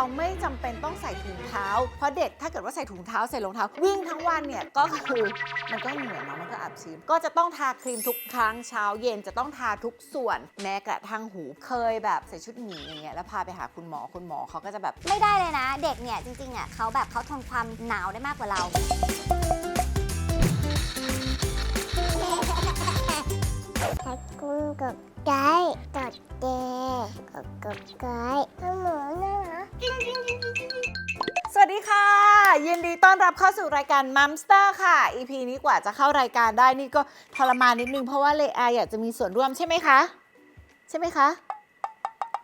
เราไม่จำเป็นต้องใส่ถุงเท้า เพราะเด็กถ้าเกิดว่าใส่ถุงเท้าใส่รองเท้า วิ่งทั้งวันเนี่ยก็คือมันก็เหนื่อยเนาะมันก็อับชื้น ก็จะต้องทาครีมทุกครั้งเช้าเย็นจะต้องทาทุกส่วนแม้กระทั่งหูเคยแบบใส่ชุดหมีอย่างเงี้ยแล้วพาไปหาคุณหมอคุณหมอเขาก็จะแบบไม่ได้เลยนะ เด็กเนี่ยจริงๆอะเขาแบบเขาทนความหนาวได้มากกว่าเราถ้าคุณกับไก่กดเดกับกับไก่ถ้าหมูน่ารักสวัสดีค่ะ ยินดีต้อนรับเข้าสู่รายการมัมสเตอร์ค่ะ EP นี้กว่าจะเข้ารายการได้นี่ก็ทรมานนิดนึงเพราะว่าเลอาอยากจะมีส่วนร่วมใช่ไหมคะ ใช่ไหมคะ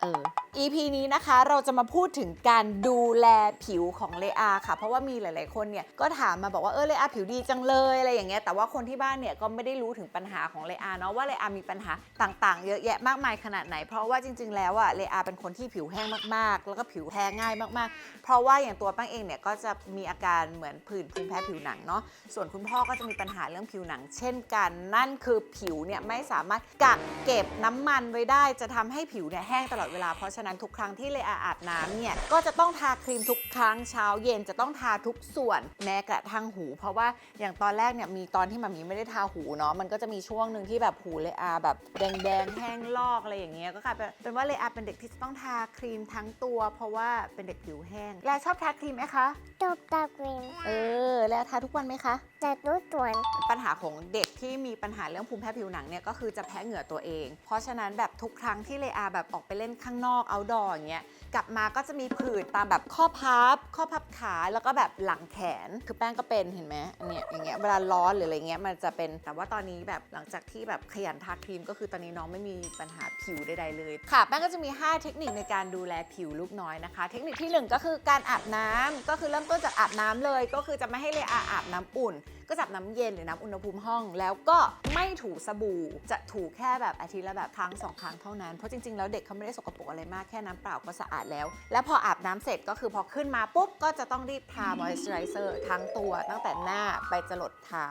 เออ EP นี้นะคะเราจะมาพูดถึงการดูแลผิวของเลอาค่ะ เพราะว่ามีหลาย ๆ คนเนี่ยก็ถามมาบอกว่าเออเลอาผิวดีจังเลยอะไรอย่างเงี้ยแต่ว่าคนที่บ้านเนี่ยก็ไม่ได้รู้ถึงปัญหาของเลอาเนาะว่าเลอามีปัญหาต่าง ๆ เยอะแยะมากมายขนาดไหน เพราะว่าจริง ๆ แล้วอะเลอาเป็นคนที่ผิวแห้งมาก ๆ แล้วก็ผิวแพ้ง่ายมาก ๆ เพราะว่าอย่างตัวป้งเองเนี่ยก็จะมีอาการเหมือนผื่นภูมิแพ้ผิวหนังเนาะส่วนคุณพ่อก็จะมีปัญหาเรื่องผิวหนัง เช่นกัน นั่นคือผิวเนี่ยไม่สามารถกักเก็บน้ำมันไว้ได้จะทำให้ผิวเนี่ยแห้งตลอดเวลาเพราะฉะนั้นทุกครั้งที่เลอาอาบน้ำเนี่ยก็จะต้องทาครีมทุกครั้งเช้าเย็นจะต้องทาทุกส่วนแม้กระทั่งหู เพราะว่าอย่างตอนแรกเนี่ยมีตอนที่มามีไม่ได้ทาหูเนาะมันก็จะมีช่วงหนึ่งที่แบบหูเลอาแบบแดงๆแห้งลอกอะไรอย่างเงี้ยก็กลายเป็นเป็นว่าเลอาเป็นเด็กที่จะต้องทาครีมทั้งตัว เพราะว่าเป็นเด็กผิวแห้งแลชอบทาครีมไหมคะจบตาครีมเออแล้วทาทุกวันไหมคะจะรู้ตัวปัญหาของเด็กที่มีปัญหาเรื่องภูมิแพ้ผิวหนังเนี่ยก็คือจะแพ้เหงื่อตัวเอง เพราะฉะนั้นแบบทุกครั้งที่เลอาแบบออกไปเล่นข้างนอกเอาดออย่างเงี้ยกลับมาก็จะมีผื่นตามแบบข้อพับ ข้อพับขาแล้วก็แบบหลังแขนคือแป้งก็เป็นเห็นไหมอันเนี้ยอย่างเงี้ยเวลาร้อนหรืออะไรเงี้ยมันจะเป็นแต่ว่าตอนนี้แบบหลังจากที่แบบขยันทาครีม ก็คือตอนนี้น้องไม่มีปัญหาผิวใดๆเลย ค่ะ แป้งก็จะมี 5 เทคนิคในการดูแลผิวลูกน้อยนะคะ เทคนิคที่หนึ่งก็คือการอาบน้ำก็คือเริ่มต้นจากอาบน้ำเลย ก็คือจะไม่ให้เลอาอาบน้ำอุ่นก็จับน้ำเย็นหรือน้ำอุณหภูมิห้อง แล้วก็ไม่ถูสบู่ จะถูแค่แบบอาทิตย์ละแบบครั้งสองครั้งเท่านั้น เพราะจริงๆ แล้วเด็กเขาไม่ได้สกปรกอะไรมากแค่น้ำเปล่าก็สะอาดแล้ว แล้วพออาบน้ำเสร็จก็คือพอขึ้นมาปุ๊บก็จะต้องรีบทามอยส์เจอไรเซอร์ทั้งตัว ตั้งแต่หน้าไปจรดเท้า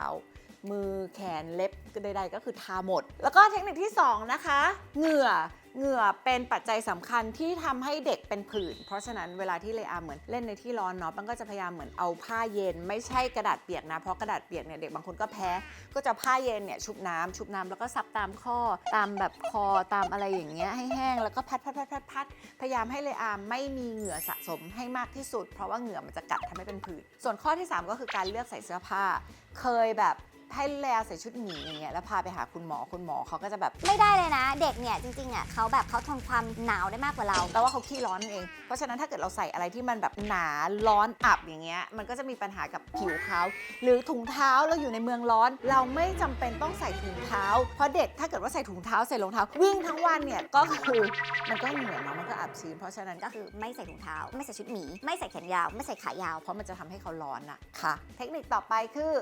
มือแขนเล็บใดๆก็คือทาหมด แล้วก็เทคนิคที่ 2 นะคะ เหงื่อ เหงื่อเป็นปัจจัยสำคัญที่ทำให้เด็กเป็นผื่น เพราะฉะนั้นเวลาที่เลอาเหมือนเล่นในที่ร้อนเนาะปังก็จะพยายามเหมือนเอาผ้าเย็น ไม่ใช่กระดาษเปียกนะ เพราะกระดาษเปียกเนี่ยเด็กบางคนก็แพ้ ก็จะผ้าเย็นเนี่ยชุบน้ำชุบน้ำแล้วก็ซับตามข้อ ตามแบบคอตามอะไรอย่างเงี้ยให้แห้งแล้วก็พัดพัดพัดพัดพัดพยายามให้เลอาไม่มีเหงื่อสะสมให้มากที่สุด เพราะว่าเหงื่อมันจะกัดทำให้เป็นผื่น ส่วนข้อที่สามก็คือการเลือกใส่เสื้อผ้า เคยแบบ ให้เลอาใส่ชุดหมีอย่างเงี้ยแล้วพาไปหาคุณหมอคุณหมอเขาก็จะแบบไม่ได้เลยนะ เด็กเนี่ยจริงๆอะเขาแบบเขาทนความหนาวได้มากกว่าเราแปลว่าเขาขี้ร้อนนั่นเอง เพราะฉะนั้นถ้าเกิดเราใส่อะไรที่มันแบบหนาร้อนอับอย่างเงี้ยมันก็จะมีปัญหากับผิวเขาหรือถุงเท้าเราอยู่ในเมืองร้อน เราไม่จำเป็นต้องใส่ถุงเท้า เพราะเด็กถ้าเกิดว่าใส่ถุงเท้าใส่รองเท้า วิ่งทั้งวันเนี่ยก็คือมันก็เหนื่อยเนาะมันก็อับชื้นเพราะฉะนั้นก็ก็คือไม่ใส่ถุงเท้า ไม่ใส่ชุดหมี ไม่ใส่แขนยาว ไม่ใส่ขายาว เพราะมันจะทำให้เขาร้อนอะค่ะ เทคนิคต่อไปคือ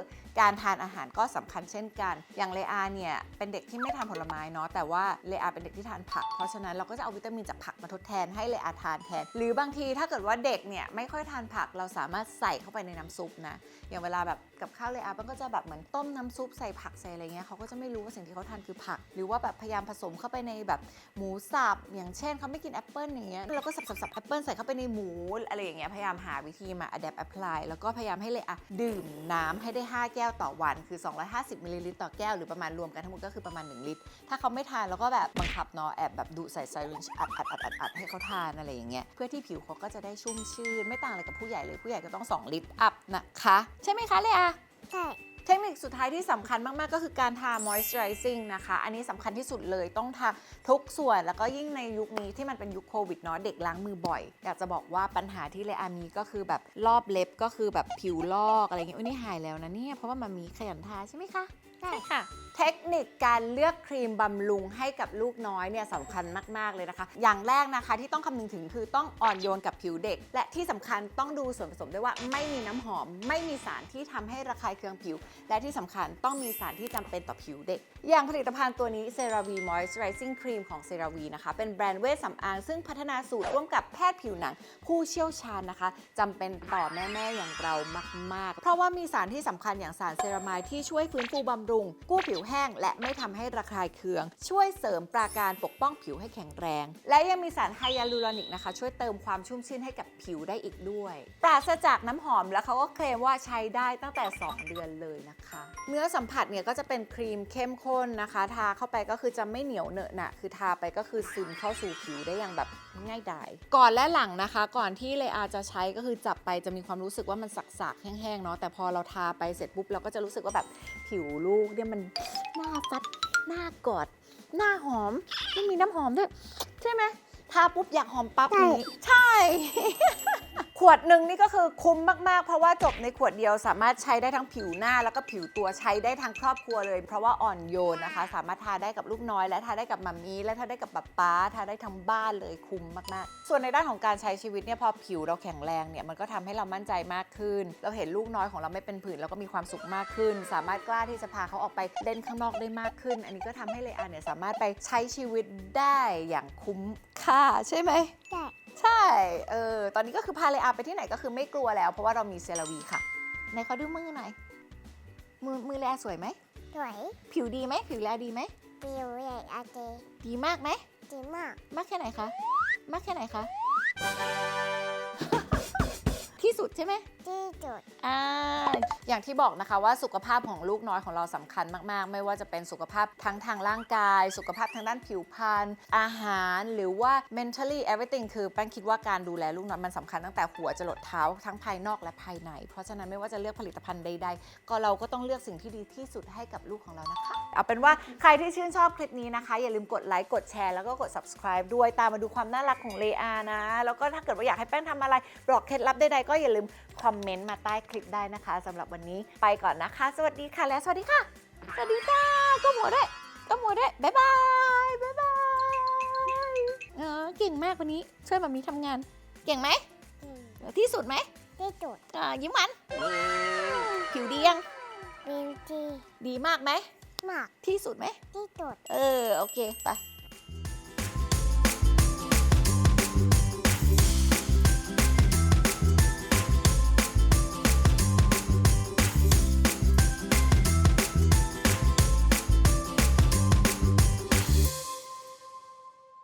การทานอาหารก็สำคัญเช่นกัน อย่างเลอาเนี่ยเป็นเด็กที่ไม่ทานผลไม้เนาะแต่ว่าเลอาเป็นเด็กที่ทานผัก เพราะฉะนั้นเราก็จะเอาวิตามินจากผักมาทดแทนให้เลอาทานแทน หรือบางทีถ้าเกิดว่าเด็กเนี่ยไม่ค่อยทานผักเราสามารถใส่เข้าไปในน้ำซุปนะอย่างเวลาแบบกับข้าวเลอามันก็จะแบบเหมือนต้มน้ำซุปใส่ผักใส่อะไรเงี้ยเขาก็จะไม่รู้ว่าสิ่งที่เขาทานคือผัก หรือว่าแบบพยายามผสมเข้าไปในแบบหมูสับอย่างเช่นเขาไม่กินแอปเปิ้ลอย่างเงี้ยเราก็สับสับสับแอปเปิ้ลใส่เข้าไปในหมูอะไรอย่างเงี้ยพยายามหาวิธีมา adapt apply แล้วก็พยายามให้เลอะดื่มน้ำให้ได้ 5 แก้วต่อวันคือ250มิลลิลิตรต่อแก้วหรือประมาณรวมกันทั้งหมดก็คือประมาณ 1 ลิตร ถ้าเขาไม่ทานเราก็แบบบังคับเนาะแอบแบบดูใส่ไซรินอัดอัดอัดอัดอัดให้เขาทานอะไรอย่างเงี้ยเพื่อที่ผิวเขาก็จะได้ชุ่มชื่น ไม่ต่างอะไรกับผู้ใหญ่เลยผู้ใหญ่ก็ต้อง 2 ลิตรอัพนะคะ ใช่ไหมคะเลยอะใช่ เทคนิคสุดท้ายที่สำคัญมาก ๆ ก็คือการทา moisturizing นะคะ อันนี้สำคัญที่สุดเลยต้องทาทุกส่วน แล้วก็ยิ่งในยุคนี้ที่มันเป็นยุคโควิดเนาะเด็กล้างมือบ่อย อยากจะบอกว่าปัญหาที่เลอามีก็คือแบบรอบเล็บก็คือแบบผิวลอกอะไรเงี้ยอุ้ยนี่หายแล้วนะเนี่ยเพราะว่ามันมีขยันทาใช่ไหมคะ ใช่ค่ะ เทคนิคการเลือกครีมบำรุงให้กับลูกน้อยเนี่ยสำคัญมาก ๆ เลยนะคะ อย่างแรกนะคะที่ต้องคำนึงถึงคือต้องอ่อนโยนกับผิวเด็ก และที่สำคัญต้องดูส่วนผสมด้วยว่าไม่มีน้ำหอม ไม่มีสารที่ทำให้ระคายเคืองผิว และที่สำคัญต้องมีสารที่จำเป็นต่อผิวเด็ก อย่างผลิตภัณฑ์ตัวนี้ CeraVe Moisturizing Cream ของ CeraVe นะคะ เป็นแบรนด์เวชสำอางซึ่งพัฒนาสูตรร่วมกับแพทย์ผิวหนัง ผู้เชี่ยวชาญนะคะจำเป็นต่อแม่ๆอย่างเรามาก ๆ เพราะว่ามีสารที่สำคัญอย่างสารเซรามายที่ช่วยฟื้นฟูบำรุงกู้ผิวแห้ง และไม่ทำให้ระคายเคือง ช่วยเสริมปราการปกป้องผิวให้แข็งแรง และยังมีสารไฮยาลูรอนิกนะคะ ช่วยเติมความชุ่มชื่นให้กับผิวได้อีกด้วย ปราศจากน้ำหอมแล้วเขาก็เคลมว่าใช้ได้ตั้งแต่ 2 เดือนเลยนะคะ เนื้อสัมผัสเนี่ยก็จะเป็นครีมเข้มข้นนะคะ ทาเข้าไปก็คือจะไม่เหนียวเหนอะหนะคือทาไปก็คือซึมเข้าสู่ผิวได้อย่างแบบ ง่ายดายก่อนและหลังนะคะ ก่อนที่เลอาจะใช้ก็คือจับไปจะมีความรู้สึกว่ามันสักๆแห้งๆเนาะแต่พอเราทาไปเสร็จปุ๊บเราก็จะรู้สึกว่าแบบผิวลูกเนี่ยมันหน้าซัดหน้ากอด หน้าหอมไม่มีน้ำหอมด้วยใช่ไหมทาปุ๊บอยากหอมปั๊บใช่นี้ใช่ ขวดหนึ่งนี่ก็คือคุ้มมากๆ เพราะว่าจบในขวดเดียวสามารถใช้ได้ทั้งผิวหน้าแล้วก็ผิวตัวใช้ได้ทั้งครอบครัวเลย เพราะว่าอ่อนโยนนะคะ สามารถทาได้กับลูกน้อย และทาได้กับมัมมี่และทาได้กับป๊าป๊าทาได้ทั้งบ้านเลยคุ้มมากๆ ส่วนในด้านของการใช้ชีวิตเนี่ยพอผิวเราแข็งแรงเนี่ยมันก็ทำให้เรามั่นใจมากขึ้น เราเห็นลูกน้อยของเราไม่เป็นผื่นเราก็มีความสุขมากขึ้น สามารถกล้าที่จะพาเขาออกไปเล่นข้างนอกได้มากขึ้น อันนี้ก็ทำให้เลอาเนี่ยสามารถไปใช้ชีวิตได้อย่างคุ้มค่าใช่ไหมใช่ ใช่ เออ ตอนนี้ก็คือพาเลอาไปที่ไหนก็คือไม่กลัวแล้ว เพราะว่าเรามีเซราวีค่ะไหนขอดูมือหน่อย มือมือเลอาสวยไหม สวยผิวดีไหมผิวเลอาดีไหมปิวใหญ่อาเจดีมากไหมดีมาก มากแค่ไหนคะ มากแค่ไหนคะ ที่สุดใช่ไหม ที่จุดอ่าอย่างที่บอกนะคะว่าสุขภาพของลูกน้อยของเราสำคัญมากๆ ไม่ว่าจะเป็นสุขภาพทั้งทางร่างกาย สุขภาพทางด้านผิวพรรณอาหารหรือว่า mentally everything คือแป้งคิดว่าการดูแลลูกน้อยมันสำคัญตั้งแต่หัวจรดเท้าทั้งภายนอกและภายใน เพราะฉะนั้นไม่ว่าจะเลือกผลิตภัณฑ์ใดๆ ก็เราก็ต้องเลือกสิ่งที่ดีที่สุดให้กับลูกของเรานะคะ เอาเป็นว่าใครที่ชื่นชอบคลิปนี้นะคะ อย่าลืมกดไลค์กดแชร์แล้วก็กด subscribe ด้วยตามมาดูความน่ารักของเลอานะ แล้วก็ถ้าเกิดว่าอยากให้แป้งทำอะไรบอกเคล็ดลับใดๆก็อย่าลืมคอมเมนต์มาใต้คลิปได้นะคะสำหรับวันนี้ไปก่อนนะคะ สวัสดีค่ะและสวัสดีค่ะ สวัสดีจ้าก็หมัวด้วยก็หมัวด้วยบ๊ายบายบ๊ายบายเออเก่งมากวันนี้ช่วยแบบนี้ทำงาน เก่งไหมที่ที่สุดไหมที่จุดอ่ายิ้มหวานผิวดียังบิวตี้ดีมากไหมมากที่สุดไหมที่จุดเออโอเคไป